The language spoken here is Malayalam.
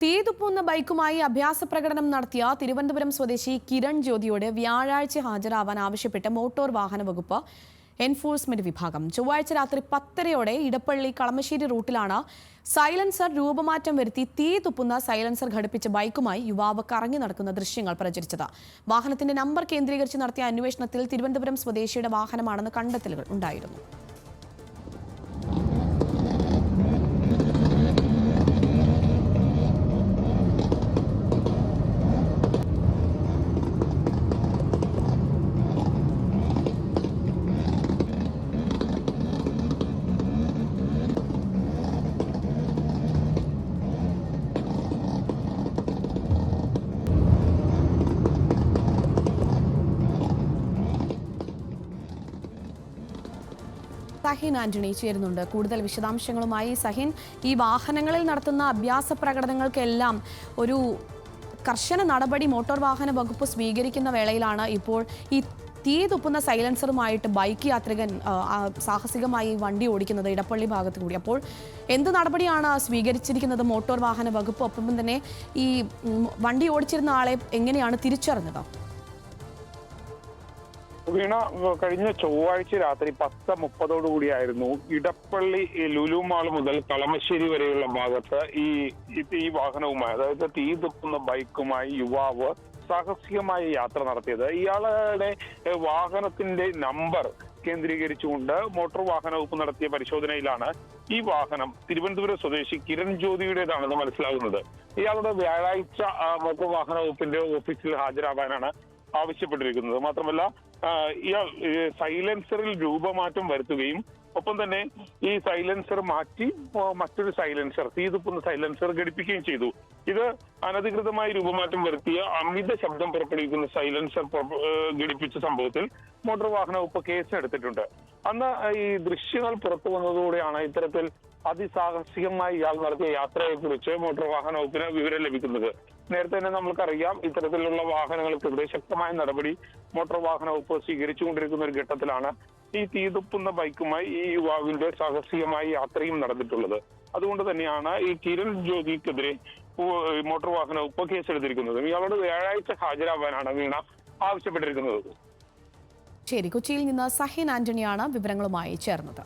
തീതുപ്പുന്ന ബൈക്കുമായി അഭ്യാസ പ്രകടനം നടത്തിയ തിരുവനന്തപുരം സ്വദേശി കിരൺ ജ്യോതിയോട് വ്യാഴാഴ്ച ഹാജരാവാൻ ആവശ്യപ്പെട്ട് മോട്ടോർ വാഹന വകുപ്പ് എൻഫോഴ്സ്മെന്റ് വിഭാഗം ചൊവ്വാഴ്ച രാത്രി പത്തരയോടെ ഇടപ്പള്ളി കളമശ്ശേരി റൂട്ടിലാണ് സൈലൻസർ രൂപമാറ്റം വരുത്തി തീ തുപ്പുന്ന സൈലൻസർ ഘടിപ്പിച്ച ബൈക്കുമായി യുവാവ് കറങ്ങി നടക്കുന്ന ദൃശ്യങ്ങൾ പ്രചരിച്ചത്. വാഹനത്തിന്റെ നമ്പർ കേന്ദ്രീകരിച്ച് നടത്തിയ അന്വേഷണത്തിൽ തിരുവനന്തപുരം സ്വദേശിയുടെ വാഹനമാണെന്ന് കണ്ടെത്തലുകൾ ഉണ്ടായിരുന്നു. സഹിൻ ആന്റണി ചേരുന്നുണ്ട്. കൂടുതൽ വിശദാംശങ്ങളുമായി സഹിൻ. ഈ വാഹനങ്ങളിൽ നടത്തുന്ന അഭ്യാസ പ്രകടനങ്ങൾക്കെല്ലാം ഒരു കർശന നടപടി മോട്ടോർ വാഹന വകുപ്പ് സ്വീകരിക്കുന്ന വേളയിലാണ് ഇപ്പോൾ ഈ തീ തുപ്പുന്ന സൈലൻസറുമായിട്ട് ബൈക്ക് യാത്രികൻ സാഹസികമായി വണ്ടി ഓടിക്കുന്നത് ഇടപ്പള്ളി ഭാഗത്ത് കൂടി. അപ്പോൾ എന്ത് നടപടിയാണ് സ്വീകരിച്ചിരിക്കുന്നത് മോട്ടോർ വാഹന വകുപ്പ്? ഒപ്പം തന്നെ ഈ വണ്ടി ഓടിച്ചിരുന്ന ആളെ എങ്ങനെയാണ് തിരിച്ചറിഞ്ഞത്? വീണ കഴിഞ്ഞ ചൊവ്വാഴ്ച രാത്രി പത്ത് മുപ്പതോടുകൂടിയായിരുന്നു ഇടപ്പള്ളി ലുലു മാൾ മുതൽ കളമശ്ശേരി വരെയുള്ള ഭാഗത്ത് ഈ ഈ വാഹനവുമായി അതായത് തീ തുക്കുന്ന ബൈക്കുമായി യുവാവ് സാഹസികമായ യാത്ര നടത്തിയത്. ഇയാളുടെ വാഹനത്തിന്റെ നമ്പർ കേന്ദ്രീകരിച്ചുകൊണ്ട് മോട്ടോർ വാഹന വകുപ്പ് നടത്തിയ പരിശോധനയിലാണ് ഈ വാഹനം തിരുവനന്തപുരം സ്വദേശി കിരൺ ജ്യോതിയുടേതാണെന്ന് മനസ്സിലാകുന്നത്. ഇയാളുടെ വ്യാഴാഴ്ച മോട്ടോർ വാഹന വകുപ്പിന്റെ ഓഫീസിൽ ഹാജരാവാനാണ് ആവശ്യപ്പെട്ടിരിക്കുന്നത്. മാത്രമല്ല ഇയാൾ സൈലൻസറിൽ രൂപമാറ്റം വരുത്തുകയും ഒപ്പം തന്നെ ഈ സൈലൻസർ മാറ്റി മറ്റൊരു സൈലൻസർ തീതുപ്പുന്ന സൈലൻസർ ഘടിപ്പിക്കുകയും ചെയ്തു. ഇത് അനധികൃതമായി രൂപമാറ്റം വരുത്തിയ അമിത ശബ്ദം പുറപ്പെടുവിക്കുന്ന സൈലൻസർ ഘടിപ്പിച്ച സംഭവത്തിൽ മോട്ടോർ വാഹന വകുപ്പ് കേസ് എടുത്തിട്ടുണ്ട് അന്ന് ഈ ദൃശ്യങ്ങൾ പുറത്തു വന്നതോടെയാണ് ഇത്തരത്തിൽ അതിസാഹസികമായി ഇയാൾ നടത്തിയ യാത്രയെ കുറിച്ച് മോട്ടോർ വാഹന വകുപ്പിന് വിവരം ലഭിക്കുന്നത്. നേരത്തെ തന്നെ നമ്മൾക്കറിയാം ഇത്തരത്തിലുള്ള വാഹനങ്ങൾക്കെതിരെ ശക്തമായ നടപടി മോട്ടോർ വാഹന വകുപ്പ് സ്വീകരിച്ചുകൊണ്ടിരിക്കുന്ന ഒരു ഘട്ടത്തിലാണ് ഈ തീതുപ്പുന്ന ബൈക്കുമായി ഈ യുവാവിന്റെ സാഹസികമായ യാത്രയും നടന്നിട്ടുള്ളത്. അതുകൊണ്ട് തന്നെയാണ് ഈ കിരൺ ജ്യോതിക്കെതിരെ മോട്ടോർ വാഹന വകുപ്പ് കേസെടുത്തിരിക്കുന്നത്. ഇയാളോട് വ്യാഴാഴ്ച ഹാജരാവാനാണ് വീണ ആവശ്യപ്പെട്ടിരിക്കുന്നത്. ശരി കൊച്ചിയിൽ നിന്ന് സഹിൻ ആന്റണിയാണ് വിവരങ്ങളുമായി ചേർന്നത്.